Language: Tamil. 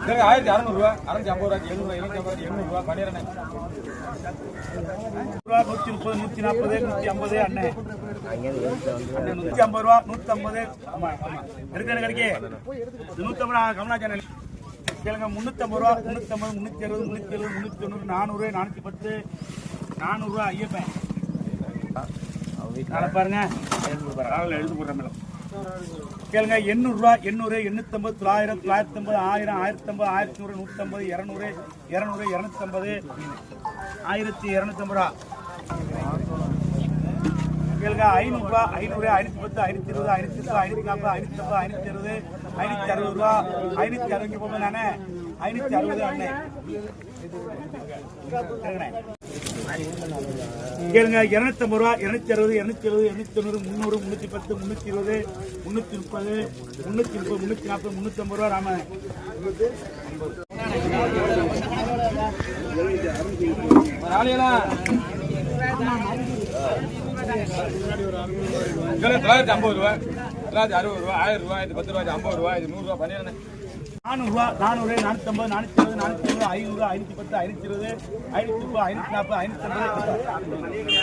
சரி ஆயிரத்தி அறநூறுவா அறநூத்தி ஐம்பது ரூபா எழுநூறு எழுநூத்தி ஐம்பது எண்ணூறுவா பண்ணிடுறேன் ரூபா நூத்தி முப்பது நூத்தி நாற்பது நூத்தி ஐம்பது அண்ணே. அண்ணே, நூத்தி ஐம்பது ரூபா நூத்தி ஐம்பது. ஆமா ஆமா. இருக்கு எனக்கு கிடைக்கு நூத்தி ஐம்பது கமலா சேனல் கேளுங்க ஐம்பது ரூபா ஐம்பது முன்னூத்தி அறுபது முன்னூத்தி எழுபது முன்னூத்தி தொண்ணூறு நானூறு நானூத்தி பத்து நானூறுரூவா ஐயப்பன். நாளை பாருங்க. எழுதி போடுற மேடம். கேளுங்க எண்ணூறுரூவா எண்ணூறு எண்ணூத்தம்பது தொள்ளாயிரம் தொள்ளாயிரத்தி ஐம்பது ஆயிரம் ஆயிரத்தி ஐம்பது ஆயிரத்தி நூறு நூற்றம்பது இரநூறு இரநூறு இரநூத்தம்பது ஆயிரத்தி இரநூத்தம்பது ரூபா. கேளுங்க ஐநூறுரூவா ஐநூறு ஐநூற்றி பத்து ஐநூற்றி இருபது ஐநூத்தி இருபது ஐநூற்றி நாற்பது ஐநூற்றி ஐம்பது ஐநூற்றி அறுபது ஐநூற்றி அறுபது ரூபா ஐநூற்றி அறுபது போகும்போது நானே. ஐநூற்றி அறுபது அண்ணே இங்க கேளுங்க இருநூத்தி ஐம்பது ரூபா இருநூத்தி அறுபது இருநூத்தி எழுபது இருநூத்தி தொண்ணூறு முந்நூறு முன்னூத்தி பத்து முன்னூத்தி இருபது முன்னூத்தி முப்பது முன்னூத்தி முப்பது முன்னூத்தி நாற்பது முன்னூத்தி ஐம்பது ரூபா ராம. தொள்ளாயிரத்தி ஐம்பது ரூபா தொள்ளாயிரத்தி அறுபது ரூபா ஆயிரம் ரூபா இது பத்து ரூபாய் ஐம்பது ரூபா இது நூறுரூவா பண்ணிடுறேன் நானூறுரூவா நானூறு நானூற்றம்பது நானூற்றி இருபது நானூற்றி இருபது ஐநூறு ஐநூற்றி பத்து ஐநூற்றி இருபது ஐநூற்றி முப்பது ஐநூற்றி நாற்பது ஐநூற்றி ஐம்பது